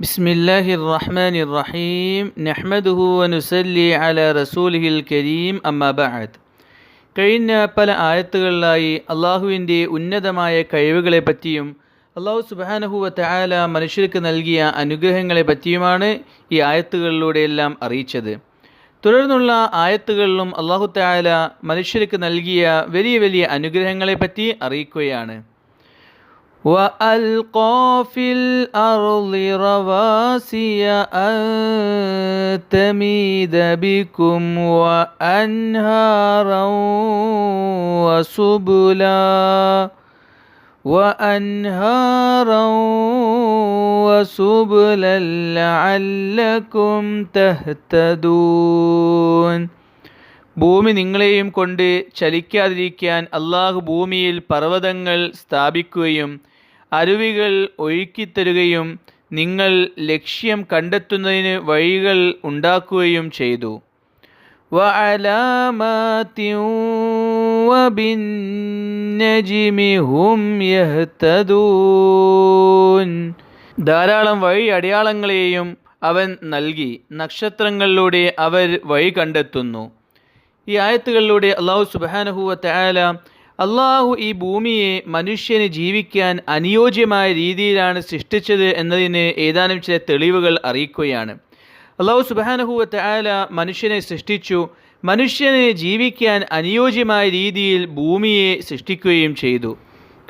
بسم الله الرحمن الرحيم نحمده ونسلي على رسوله الكريم أما بعد കഴിഞ്ഞ പല ആയത്തുകളിലായി അള്ളാഹുവിൻ്റെ ഉന്നതമായ കഴിവുകളെ പറ്റിയും അള്ളാഹു സുബാനഹുവ തആല മനുഷ്യർക്ക് നൽകിയ അനുഗ്രഹങ്ങളെ പറ്റിയുമാണ് ഈ ആയത്തുകളിലൂടെയെല്ലാം അറിയിച്ചത് തുടർന്നുള്ള ആയത്തുകളിലും അള്ളാഹു തആല മനുഷ്യർക്ക് നൽകിയ വലിയ വലിയ അനുഗ്രഹങ്ങളെ പറ്റി അറിയിക്കുകയാണ് وألقى في الأرض رواسي أن تميد بكم وأنهارا وسبلا وأنهارا وسبلا لعلكم تهتدون ഭൂമി നിങ്ങളെയും കൊണ്ട് ചലിക്കാതിരിക്കാൻ അള്ളാഹു ഭൂമിയിൽ പർവതങ്ങൾ സ്ഥാപിക്കുകയും അരുവികൾ ഒഴുക്കിത്തരുകയും നിങ്ങൾ ലക്ഷ്യം കണ്ടെത്തുന്നതിന് വഴികൾ ഉണ്ടാക്കുകയും ചെയ്തു. ധാരാളം വഴി അടയാളങ്ങളെയും അവൻ നൽകി. നക്ഷത്രങ്ങളിലൂടെ അവർ വഴി കണ്ടെത്തുന്നു. ഈ ആയത്തുകളിലൂടെ അള്ളാഹു സുബാനഹുവ തയാല അള്ളാഹു ഈ ഭൂമിയെ മനുഷ്യന് ജീവിക്കാൻ അനുയോജ്യമായ രീതിയിലാണ് സൃഷ്ടിച്ചത് എന്നതിന് ഏതാനും ചില തെളിവുകൾ അറിയിക്കുകയാണ്. അള്ളാഹു സുബാനഹുവ തയാല മനുഷ്യനെ സൃഷ്ടിച്ചു. മനുഷ്യനെ ജീവിക്കാൻ അനുയോജ്യമായ രീതിയിൽ ഭൂമിയെ സൃഷ്ടിക്കുകയും ചെയ്തു.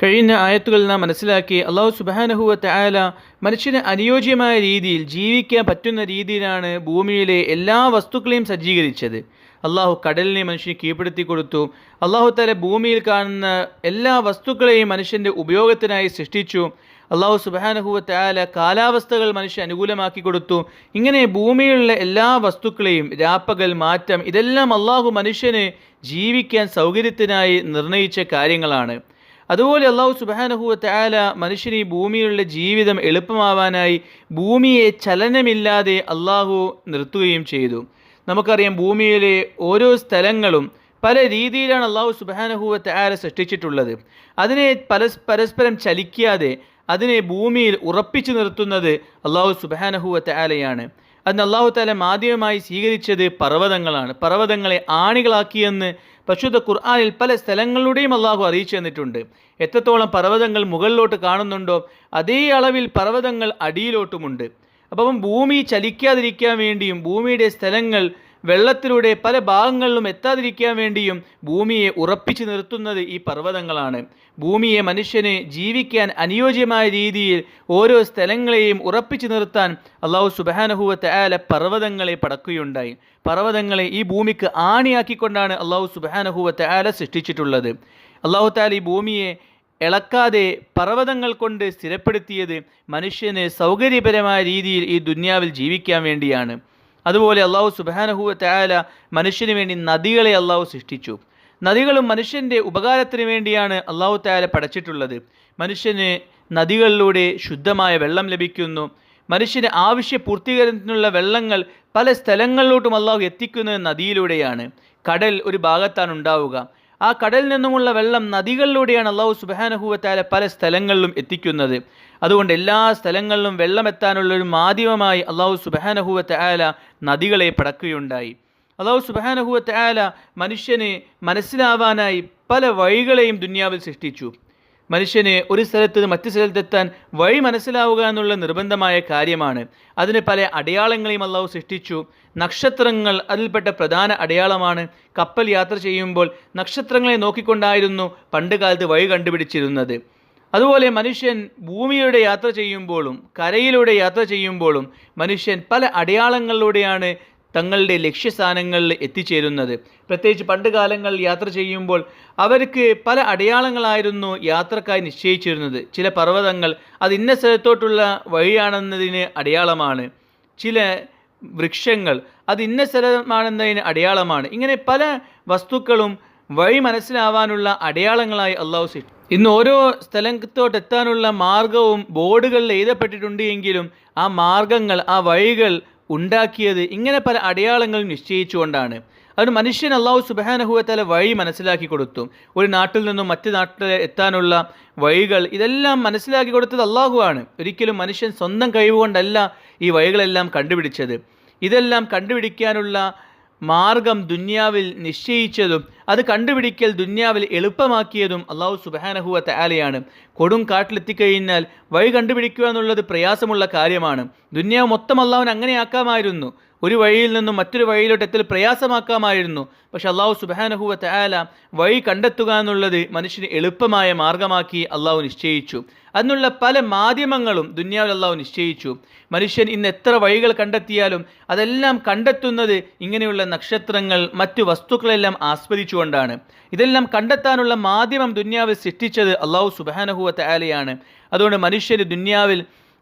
കഴിഞ്ഞ ആയത്തുകൾ നാം മനസ്സിലാക്കി അള്ളാഹു സുബാനഹുവ തയാല മനുഷ്യന് അനുയോജ്യമായ രീതിയിൽ ജീവിക്കാൻ പറ്റുന്ന രീതിയിലാണ് ഭൂമിയിലെ എല്ലാ വസ്തുക്കളെയും സജ്ജീകരിച്ചത്. അള്ളാഹു കടലിനെ മനുഷ്യന് കീഴ്പ്പെടുത്തി കൊടുത്തു. അള്ളാഹു തല ഭൂമിയിൽ കാണുന്ന എല്ലാ വസ്തുക്കളെയും മനുഷ്യന്റെ ഉപയോഗത്തിനായി സൃഷ്ടിച്ചു. അള്ളാഹു സുബാനഹുവ തയാല കാലാവസ്ഥകൾ മനുഷ്യ അനുകൂലമാക്കി കൊടുത്തു. ഇങ്ങനെ ഭൂമിയിലുള്ള എല്ലാ വസ്തുക്കളെയും രാപ്പകൽ മാറ്റം ഇതെല്ലാം അള്ളാഹു മനുഷ്യന് ജീവിക്കാൻ സൗകര്യത്തിനായി നിർണയിച്ച കാര്യങ്ങളാണ്. അതുപോലെ അള്ളാഹു സുബാനഹുവ ആല മനുഷ്യന് ഈ ഭൂമിയിലുള്ള ജീവിതം എളുപ്പമാവാനായി ഭൂമിയെ ചലനമില്ലാതെ അള്ളാഹു നിർത്തുകയും ചെയ്തു. നമുക്കറിയാം ഭൂമിയിലെ ഓരോ സ്ഥലങ്ങളും പല രീതിയിലാണ് അള്ളാഹു സുബാനഹുവ തയാല സൃഷ്ടിച്ചിട്ടുള്ളത്. അതിനെ പരസ് പരസ്പരം ചലിക്കാതെ അതിനെ ഭൂമിയിൽ ഉറപ്പിച്ചു നിർത്തുന്നത് അള്ളാഹു സുബാനഹുവ തയാലയാണ് അതിന് അള്ളാഹു താലം ആദ്യമായി സ്വീകരിച്ചത് പർവതങ്ങളാണ്. പർവതങ്ങളെ ആണികളാക്കിയെന്ന് പരിശുദ്ധ ഖുർആാനിൽ പല സ്ഥലങ്ങളുടെയും അള്ളാഹു അറിയിച്ചു തന്നിട്ടുണ്ട്. എത്രത്തോളം പർവതങ്ങൾ മുകളിലോട്ട് കാണുന്നുണ്ടോ അതേ അളവിൽ പർവതങ്ങൾ അടിയിലോട്ടുമുണ്ട്. അപ്പം ഭൂമി ചലിക്കാതിരിക്കാൻ വേണ്ടിയും ഭൂമിയുടെ സ്ഥലങ്ങൾ വെള്ളത്തിലൂടെ പല ഭാഗങ്ങളിലും എത്താതിരിക്കാൻ വേണ്ടിയും ഭൂമിയെ ഉറപ്പിച്ചു നിർത്തുന്നത് ഈ പർവതങ്ങളാണ്. ഭൂമിയെ മനുഷ്യനെ ജീവിക്കാൻ അനുയോജ്യമായ രീതിയിൽ ഓരോ സ്ഥലങ്ങളെയും ഉറപ്പിച്ചു നിർത്താൻ അള്ളാഹു സുബാനഹുവ ആല പർവതങ്ങളെ പടക്കുകയുണ്ടായി. പർവതങ്ങളെ ഈ ഭൂമിക്ക് ആണിയാക്കിക്കൊണ്ടാണ് അള്ളാഹു സുബാനഹുവ ആല സൃഷ്ടിച്ചിട്ടുള്ളത്. അള്ളാഹു താല ഈ ഭൂമിയെ ഇളക്കാതെ പർവതങ്ങൾ കൊണ്ട് സ്ഥിരപ്പെടുത്തിയത് മനുഷ്യന് സൗകര്യപരമായ രീതിയിൽ ഈ ദുന്യാവിൽ ജീവിക്കാൻ വേണ്ടിയാണ്. അതുപോലെ അള്ളാഹു സുബാനഹുവ മനുഷ്യന് വേണ്ടി നദികളെ അള്ളാഹു സൃഷ്ടിച്ചു. നദികളും മനുഷ്യന്റെ ഉപകാരത്തിന് വേണ്ടിയാണ് അള്ളാഹു തയാല പടച്ചിട്ടുള്ളത്. മനുഷ്യന് നദികളിലൂടെ ശുദ്ധമായ വെള്ളം ലഭിക്കുന്നു. മനുഷ്യന് ആവശ്യ പൂർത്തീകരണത്തിനുള്ള വെള്ളങ്ങൾ പല സ്ഥലങ്ങളിലോട്ടും അള്ളാഹു എത്തിക്കുന്നത് നദിയിലൂടെയാണ്. കടൽ ഒരു ഭാഗത്താണ് ഉണ്ടാവുക. ആ കടലിൽ നിന്നുമുള്ള വെള്ളം നദികളിലൂടെയാണ് അള്ളാഹു സുബാനഹുവത്താല പല സ്ഥലങ്ങളിലും എത്തിക്കുന്നത്. അതുകൊണ്ട് എല്ലാ സ്ഥലങ്ങളിലും വെള്ളം എത്താനുള്ള ഒരു മാധ്യമമായി അള്ളാഹു സുബാനഹുവത്താല നദികളെ പടക്കുകയുണ്ടായി. അള്ളാഹു സുബാനഹുവത്താല മനുഷ്യന് മനസ്സിലാവാനായി പല വഴികളെയും ദുന്യാവിൽ സൃഷ്ടിച്ചു. മനുഷ്യന് ഒരു സ്ഥലത്ത് മറ്റു സ്ഥലത്തെത്താൻ വഴി മനസ്സിലാവുക എന്നുള്ള നിർബന്ധമായ കാര്യമാണ്. അതിന് പല അടയാളങ്ങളെയും അള്ളാഹു സൃഷ്ടിച്ചു. നക്ഷത്രങ്ങൾ അതിൽപ്പെട്ട പ്രധാന അടയാളമാണ്. കപ്പൽ യാത്ര ചെയ്യുമ്പോൾ നക്ഷത്രങ്ങളെ നോക്കിക്കൊണ്ടായിരുന്നു പണ്ട് കാലത്ത് വഴി കണ്ടുപിടിച്ചിരുന്നത്. അതുപോലെ മനുഷ്യൻ ഭൂമിയുടെ യാത്ര ചെയ്യുമ്പോഴും കരയിലൂടെ യാത്ര ചെയ്യുമ്പോഴും മനുഷ്യൻ പല അടയാളങ്ങളിലൂടെയാണ് തങ്ങളുടെ ലക്ഷ്യസ്ഥാനങ്ങളിൽ എത്തിച്ചേരുന്നത്. പ്രത്യേകിച്ച് പണ്ട് കാലങ്ങളിൽ യാത്ര ചെയ്യുമ്പോൾ അവർക്ക് പല അടയാളങ്ങളായിരുന്നു യാത്രക്കായി നിശ്ചയിച്ചിരുന്നത്. ചില പർവതങ്ങൾ അത് ഇന്ന സ്ഥലത്തോട്ടുള്ള വഴിയാണെന്നതിന് അടയാളമാണ്. ചില വൃക്ഷങ്ങൾ അത് ഇന്ന സ്ഥലമാണെന്നതിന് അടയാളമാണ്. ഇങ്ങനെ പല വസ്തുക്കളും വഴി മനസ്സിലാവാനുള്ള അടയാളങ്ങളായി അള്ളാഹു സൃഷ്ടി ഇന്ന് ഓരോ സ്ഥലത്തോട്ട് എത്താനുള്ള മാർഗവും ബോർഡുകളിൽ എഴുതപ്പെട്ടിട്ടുണ്ട് എങ്കിലും ആ മാർഗങ്ങൾ ആ വഴികൾ ഉണ്ടാക്കിയത് ഇങ്ങനെ പല അടയാളങ്ങളും നിശ്ചയിച്ചുകൊണ്ടാണ്. അത് മനുഷ്യൻ അള്ളാഹു സുബാനഹുവത്തല വഴി മനസ്സിലാക്കി കൊടുത്തു. ഒരു നാട്ടിൽ നിന്നും മറ്റു നാട്ടിൽ എത്താനുള്ള വഴികൾ ഇതെല്ലാം മനസ്സിലാക്കി കൊടുത്തത് അള്ളാഹുവാണ് ഒരിക്കലും മനുഷ്യൻ സ്വന്തം കഴിവുകൊണ്ടല്ല ഈ വഴികളെല്ലാം കണ്ടുപിടിച്ചത്. ഇതെല്ലാം കണ്ടുപിടിക്കാനുള്ള മാർഗം ദുന്യാവിൽ നിശ്ചയിച്ചതും അത് കണ്ടുപിടിക്കൽ ദുന്യാവിൽ എളുപ്പമാക്കിയതും അള്ളാഹു സുബാനഹുവ തയാലയാണ് കൊടും കാട്ടിലെത്തിക്കഴിഞ്ഞാൽ വഴി കണ്ടുപിടിക്കുക എന്നുള്ളത് പ്രയാസമുള്ള കാര്യമാണ്. ദുന്യാവ് മൊത്തം അള്ളാഹുവിന് അങ്ങനെയാക്കാമായിരുന്നു. ഒരു വഴിയിൽ നിന്നും മറ്റൊരു വഴിയിലോട്ട് എത്തൽ പ്രയാസമാക്കാമായിരുന്നു. പക്ഷെ അള്ളാഹു സുബാനഹുവ തയാല വഴി കണ്ടെത്തുക എന്നുള്ളത് മനുഷ്യന് എളുപ്പമായ മാർഗമാക്കി അള്ളാഹു നിശ്ചയിച്ചു. അതിനുള്ള പല മാധ്യമങ്ങളും ദുന്യാവിൽ അള്ളാഹു നിശ്ചയിച്ചു. മനുഷ്യൻ ഇന്ന് എത്ര വഴികൾ കണ്ടെത്തിയാലും അതെല്ലാം കണ്ടെത്തുന്നത് ഇങ്ങനെയുള്ള നക്ഷത്രങ്ങൾ മറ്റു വസ്തുക്കളെല്ലാം ആസ്വദിച്ചുകൊണ്ടാണ് ഇതെല്ലാം കണ്ടെത്താനുള്ള മാധ്യമം ദുന്യാവിൽ സൃഷ്ടിച്ചത് അള്ളാഹു സുബാനഹുവ തയാലയാണ് അതുകൊണ്ട് മനുഷ്യർ ദുന്യാവിൽ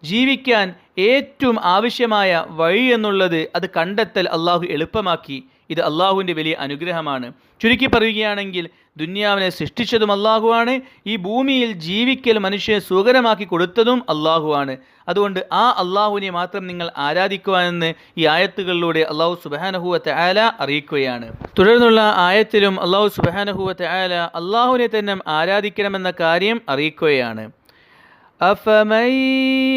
ജീവിക്കാൻ ഏറ്റവും ആവശ്യമായ വഴി എന്നുള്ളത് അത് കണ്ടെത്തൽ അള്ളാഹു എളുപ്പമാക്കി. ഇത് അള്ളാഹുവിന്റെ വലിയ അനുഗ്രഹമാണ്. ചുരുക്കി പറയുകയാണെങ്കിൽ ദുന്യാവിനെ സൃഷ്ടിച്ചതും അള്ളാഹുവാണ് ഈ ഭൂമിയിൽ ജീവിക്കൽ മനുഷ്യനെ സുഖകരമാക്കി കൊടുത്തതും അള്ളാഹുവാണ് അതുകൊണ്ട് ആ അള്ളാഹുവിനെ മാത്രം നിങ്ങൾ ആരാധിക്കുവാനെന്ന് ഈ ആയത്തുകളിലൂടെ അള്ളാഹു സുബാനഹുവത്തെ ആല അറിയിക്കുകയാണ്. തുടർന്നുള്ള ആയത്തിലും അള്ളാഹു സുബാനഹുവത്തെ ആല അള്ളാഹുവിനെ തന്നെ ആരാധിക്കണമെന്ന കാര്യം അറിയിക്കുകയാണ്. أفمن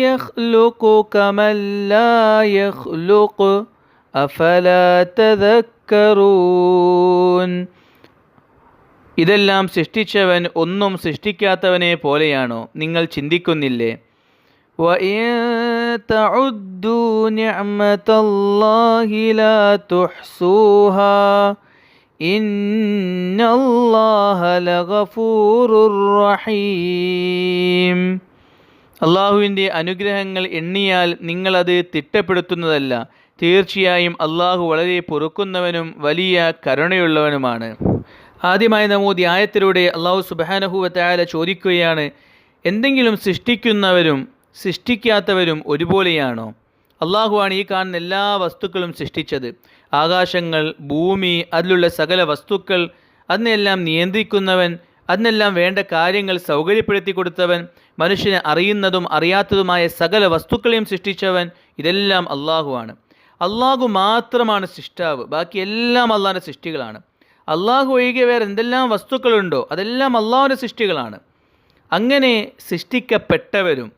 يخلق كمن لا يخلق أفلا تذكرون ഇതെല്ലാം സൃഷ്ടിച്ചവൻ ഒന്നും സൃഷ്ടിക്കാത്തവനെ പോലെയാണോ നിങ്ങൾ ചിന്തിക്കുന്നില്ലേ وَإِن تَعُدُّوا نِعْمَةَ അള്ളാഹുവിന്റെ അനുഗ്രഹങ്ങൾ എണ്ണിയാൽ നിങ്ങളത് തിട്ടപ്പെടുത്തുന്നതല്ല. തീർച്ചയായും അള്ളാഹു വളരെ പൊറുക്കുന്നവനും വലിയ കരുണയുള്ളവനുമാണ്. ആദ്യമായി നമ്മൂതി ആയത്തിലൂടെ അള്ളാഹു സുബാനഹുവത്തായ ചോദിക്കുകയാണ് എന്തെങ്കിലും സൃഷ്ടിക്കുന്നവരും സൃഷ്ടിക്കാത്തവരും ഒരുപോലെയാണോ? അള്ളാഹുവാണ് ഈ കാണുന്ന എല്ലാ വസ്തുക്കളും സൃഷ്ടിച്ചത്. ആകാശങ്ങൾ ഭൂമി അതിലുള്ള സകല വസ്തുക്കൾ അതിനെല്ലാം നിയന്ത്രിക്കുന്നവൻ അതിനെല്ലാം വേണ്ട കാര്യങ്ങൾ സൗകര്യപ്പെടുത്തി കൊടുത്തവൻ മനുഷ്യനെ അറിയുന്നതും അറിയാത്തതുമായ സകല വസ്തുക്കളെയും സൃഷ്ടിച്ചവൻ ഇതെല്ലാം അള്ളാഹുവാണ്. അള്ളാഹു മാത്രമാണ് സൃഷ്ടാവ് ബാക്കി എല്ലാം സൃഷ്ടികളാണ്. അള്ളാഹു ഒഴികെ വേറെ എന്തെല്ലാം വസ്തുക്കളുണ്ടോ അതെല്ലാം അള്ളാഹുവിന്റെ സൃഷ്ടികളാണ്. അങ്ങനെ സൃഷ്ടിക്കപ്പെട്ടവരും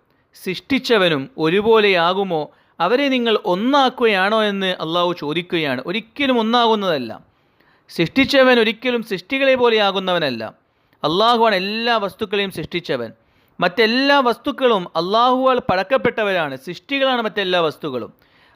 സൃഷ്ടിച്ചവനും ഒരുപോലെയാകുമോ? അവരെ നിങ്ങൾ ഒന്നാക്കുകയാണോ എന്ന് അള്ളാഹു ചോദിക്കുകയാണ്. ഒരിക്കലും ഒന്നാകുന്നതല്ല. സൃഷ്ടിച്ചവൻ ഒരിക്കലും സൃഷ്ടികളെ പോലെയാകുന്നവനല്ല. അള്ളാഹുവാണ് എല്ലാ വസ്തുക്കളെയും സൃഷ്ടിച്ചവൻ. മറ്റെല്ലാ വസ്തുക്കളും അള്ളാഹുവാൽ പടക്കപ്പെട്ടവരാണ്. സൃഷ്ടികളാണ് മറ്റെല്ലാ വസ്തുക്കളും.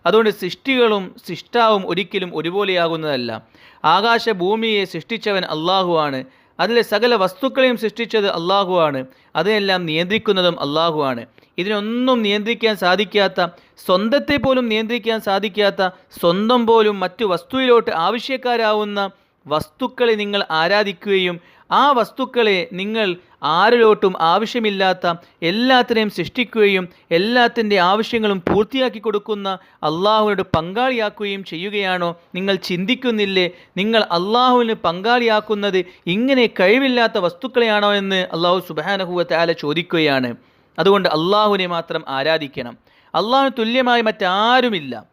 അതുകൊണ്ട് സൃഷ്ടികളും സൃഷ്ടാവും ഒരിക്കലും ഒരുപോലെയാകുന്നതല്ല. ആകാശ ഭൂമിയെ സൃഷ്ടിച്ചവൻ അള്ളാഹുവാണ്. അതിലെ സകല വസ്തുക്കളെയും സൃഷ്ടിച്ചത് അള്ളാഹുവാണ്. അതിനെല്ലാം നിയന്ത്രിക്കുന്നതും അള്ളാഹുവാണ്. ഇതിനൊന്നും നിയന്ത്രിക്കാൻ സാധിക്കാത്ത സ്വന്തത്തെ പോലും നിയന്ത്രിക്കാൻ സാധിക്കാത്ത സ്വന്തം പോലും മറ്റു വസ്തുവിലോട്ട് ആവശ്യക്കാരാവുന്ന വസ്തുക്കളെ നിങ്ങൾ ആരാധിക്കുകയും ആ വസ്തുക്കളെ നിങ്ങൾ ആരിലോട്ടും ആവശ്യമില്ലാത്ത എല്ലാത്തിനെയും സൃഷ്ടിക്കുകയും എല്ലാത്തിന്റെ ആവശ്യങ്ങളും പൂർത്തിയാക്കി കൊടുക്കുന്ന അള്ളാഹുവിനോട് പങ്കാളിയാക്കുകയും ചെയ്യുകയാണോ? നിങ്ങൾ ചിന്തിക്കുന്നില്ലേ? നിങ്ങൾ അള്ളാഹുവിന് പങ്കാളിയാക്കുന്നത് ഇങ്ങനെ കഴിവില്ലാത്ത വസ്തുക്കളെയാണോ എന്ന് അള്ളാഹു സുബാനഹുവത്തെ ആല ചോദിക്കുകയാണ്. അതുകൊണ്ട് അള്ളാഹുവിനെ മാത്രം ആരാധിക്കണം. അള്ളാഹുവിന് തുല്യമായി മറ്റാരുമില്ല.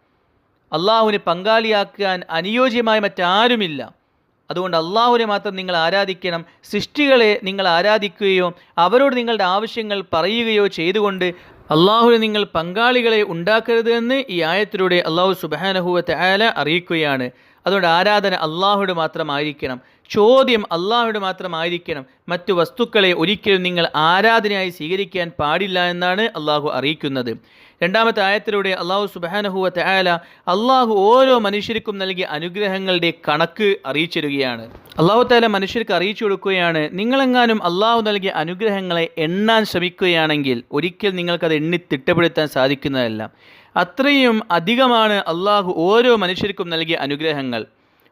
അള്ളാഹുവിനെ പങ്കാളിയാക്കാൻ അനുയോജ്യമായി മറ്റാരുമില്ല. അതുകൊണ്ട് അള്ളാഹുവിനെ മാത്രം നിങ്ങൾ ആരാധിക്കണം സൃഷ്ടികളെ നിങ്ങൾ ആരാധിക്കുകയോ അവരോട് നിങ്ങളുടെ ആവശ്യങ്ങൾ പറയുകയോ ചെയ്തുകൊണ്ട് അള്ളാഹുവിനെ നിങ്ങൾ പങ്കാളികളെ ഉണ്ടാക്കരുത് എന്ന് ഈ ആയത്തിലൂടെ അള്ളാഹു സുബാനഹുവത്തെ ആല അറിയിക്കുകയാണ്. അതുകൊണ്ട് ആരാധന അള്ളാഹുയുടെ മാത്രമായിരിക്കണം ചോദ്യം അള്ളാഹുയുടെ മാത്രമായിരിക്കണം. മറ്റു വസ്തുക്കളെ ഒരിക്കലും നിങ്ങൾ ആരാധനയായി സ്വീകരിക്കാൻ പാടില്ല എന്നാണ് അള്ളാഹു അറിയിക്കുന്നത്. രണ്ടാമത്തെ ആയത്തിലൂടെ അള്ളാഹു സുബാനഹുവ തയാല അള്ളാഹു ഓരോ മനുഷ്യർക്കും നൽകിയ അനുഗ്രഹങ്ങളുടെ കണക്ക് അറിയിച്ചിരുകയാണ് അള്ളാഹു താല മനുഷ്യർക്ക് അറിയിച്ചു കൊടുക്കുകയാണ് നിങ്ങളെങ്ങാനും അള്ളാഹു നൽകിയ അനുഗ്രഹങ്ങളെ എണ്ണാൻ ശ്രമിക്കുകയാണെങ്കിൽ ഒരിക്കൽ നിങ്ങൾക്കത് എണ്ണി തിട്ടപ്പെടുത്താൻ സാധിക്കുന്നതല്ല. അത്രയും അധികമാണ് അള്ളാഹു ഓരോ മനുഷ്യർക്കും നൽകിയ അനുഗ്രഹങ്ങൾ.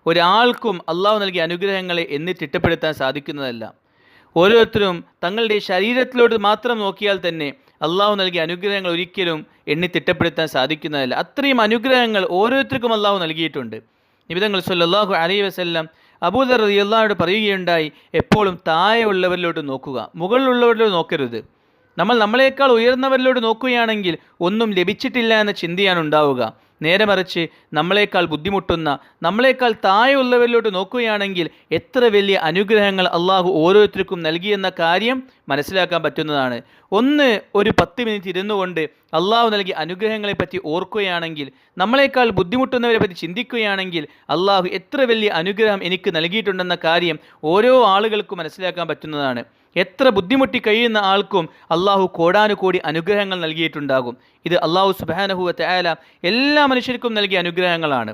ഒരാൾക്കും അള്ളാഹു നൽകിയ അനുഗ്രഹങ്ങളെ എന്നിട്ട് തിട്ടപ്പെടുത്താൻ സാധിക്കുന്നതല്ല. ഓരോരുത്തരും തങ്ങളുടെ ശരീരത്തിലോട്ട് മാത്രം നോക്കിയാൽ തന്നെ അള്ളാഹു നൽകിയ അനുഗ്രഹങ്ങൾ ഒരിക്കലും എണ്ണി തിട്ടപ്പെടുത്താൻ സാധിക്കുന്നതല്ല. അത്രയും അനുഗ്രഹങ്ങൾ ഓരോരുത്തർക്കും അള്ളാഹു നൽകിയിട്ടുണ്ട്. നിബിതങ്ങൾ സല്ലാഹു അലൈ വസ്ല്ലാം അബൂദർ അള്ളാഹോട് പറയുകയുണ്ടായി എപ്പോഴും താഴെ ഉള്ളവരിലോട്ട് നോക്കുക മുകളിലുള്ളവരിലോട്ട് നോക്കരുത്. നമ്മൾ നമ്മളെക്കാൾ ഉയർന്നവരിലോട് നോക്കുകയാണെങ്കിൽ ഒന്നും ലഭിച്ചിട്ടില്ല എന്ന ചിന്തയാണ് ഉണ്ടാവുക. നേരെ മറിച്ച് നമ്മളെക്കാൾ ബുദ്ധിമുട്ടുന്ന നമ്മളെക്കാൾ താഴെയുള്ളവരിലോട്ട് നോക്കുകയാണെങ്കിൽ എത്ര വലിയ അനുഗ്രഹങ്ങൾ അള്ളാഹു ഓരോരുത്തർക്കും നൽകിയെന്ന കാര്യം മനസ്സിലാക്കാൻ പറ്റുന്നതാണ്. ഒന്ന് ഒരു പത്ത് മിനിറ്റ് ഇരുന്നു കൊണ്ട് അള്ളാഹു നൽകിയ അനുഗ്രഹങ്ങളെപ്പറ്റി ഓർക്കുകയാണെങ്കിൽ നമ്മളെക്കാൾ ബുദ്ധിമുട്ടുന്നവരെ പറ്റി ചിന്തിക്കുകയാണെങ്കിൽ അള്ളാഹു എത്ര വലിയ അനുഗ്രഹം എനിക്ക് നൽകിയിട്ടുണ്ടെന്ന കാര്യം ഓരോ ആളുകൾക്കും മനസ്സിലാക്കാൻ പറ്റുന്നതാണ്. എത്ര ബുദ്ധിമുട്ടി കഴിയുന്ന ആൾക്കും അള്ളാഹു കോടാനുകോടി അനുഗ്രഹങ്ങൾ നൽകിയിട്ടുണ്ടാകും. ഇത് അള്ളാഹു സുബാനഹുവത്തെ ആയാല എല്ലാ മനുഷ്യർക്കും നൽകിയ അനുഗ്രഹങ്ങളാണ്.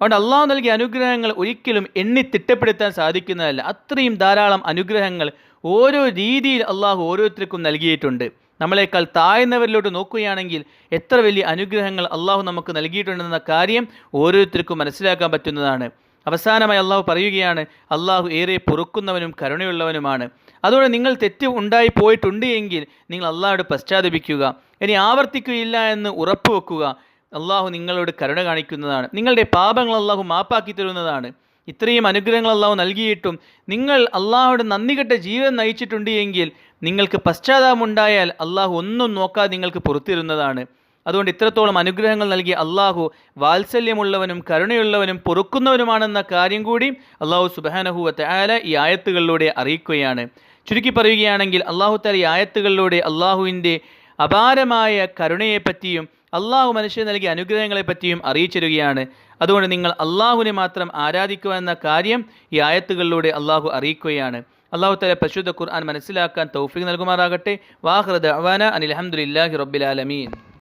അതുകൊണ്ട് അള്ളാഹു നൽകിയ അനുഗ്രഹങ്ങൾ ഒരിക്കലും എണ്ണി തിട്ടപ്പെടുത്താൻ സാധിക്കുന്നതല്ല. അത്രയും ധാരാളം അനുഗ്രഹങ്ങൾ ഓരോ രീതിയിൽ അള്ളാഹു ഓരോരുത്തർക്കും നൽകിയിട്ടുണ്ട്. നമ്മളെക്കാൾ താഴ്ന്നവരിലോട്ട് നോക്കുകയാണെങ്കിൽ എത്ര വലിയ അനുഗ്രഹങ്ങൾ അള്ളാഹു നമുക്ക് നൽകിയിട്ടുണ്ടെന്ന കാര്യം ഓരോരുത്തർക്കും മനസ്സിലാക്കാൻ പറ്റുന്നതാണ്. അവസാനമായി അള്ളാഹു പറയുകയാണ് അള്ളാഹു ഏറെ പൊറുക്കുന്നവനും കരുണയുള്ളവനുമാണ്. അതുകൊണ്ട് നിങ്ങൾ തെറ്റ് ഉണ്ടായി പോയിട്ടുണ്ട് എങ്കിൽ നിങ്ങൾ അള്ളാഹോട് പശ്ചാത്തപിക്കുക. ഇനി ആവർത്തിക്കുകയില്ല എന്ന് ഉറപ്പുവെക്കുക അള്ളാഹു നിങ്ങളോട് കരുണ കാണിക്കുന്നതാണ്. നിങ്ങളുടെ പാപങ്ങൾ അള്ളാഹു മാപ്പാക്കി തരുന്നതാണ്. ഇത്രയും അനുഗ്രഹങ്ങൾ അള്ളാഹു നൽകിയിട്ടും നിങ്ങൾ അള്ളാഹുടെ നന്ദി കെട്ട ജീവിതം നയിച്ചിട്ടുണ്ട് എങ്കിൽ നിങ്ങൾക്ക് പശ്ചാത്താപമുണ്ടായാൽ അള്ളാഹു ഒന്നും നോക്കാതെ നിങ്ങൾക്ക് പുറത്തിരുന്നതാണ്. അതുകൊണ്ട് ഇത്രത്തോളം അനുഗ്രഹങ്ങൾ നൽകി അള്ളാഹു വാത്സല്യമുള്ളവനും കരുണയുള്ളവനും പൊറുക്കുന്നവനുമാണെന്ന കാര്യം കൂടി അള്ളാഹു സുബാനഹുവത്തെ ആല ഈ ആയത്തുകളിലൂടെ അറിയിക്കുകയാണ്. ചുരുക്കി പറയുകയാണെങ്കിൽ അള്ളാഹു താല ഈ ആയത്തുകളിലൂടെ അള്ളാഹുവിന്റെ അപാരമായ കരുണയെപ്പറ്റിയും അള്ളാഹു മനുഷ്യന് നൽകിയ അനുഗ്രഹങ്ങളെപ്പറ്റിയും അറിയിച്ചിരുകയാണ് അതുകൊണ്ട് നിങ്ങൾ അള്ളാഹുവിനെ മാത്രം ആരാധിക്കുക എന്ന കാര്യം ഈ ആയത്തുകളിലൂടെ അള്ളാഹു അറിയിക്കുകയാണ്. അള്ളാഹു തല പരിശുദ്ധ ഖുർആൻ മനസ്സിലാക്കാൻ തൗഫീഖ് നൽകുമാറാകട്ടെ. വാഹൃദ് അവാന അനിൽ അഹമ്മദില്ലാഹി റബ്ബിലാലമീൻ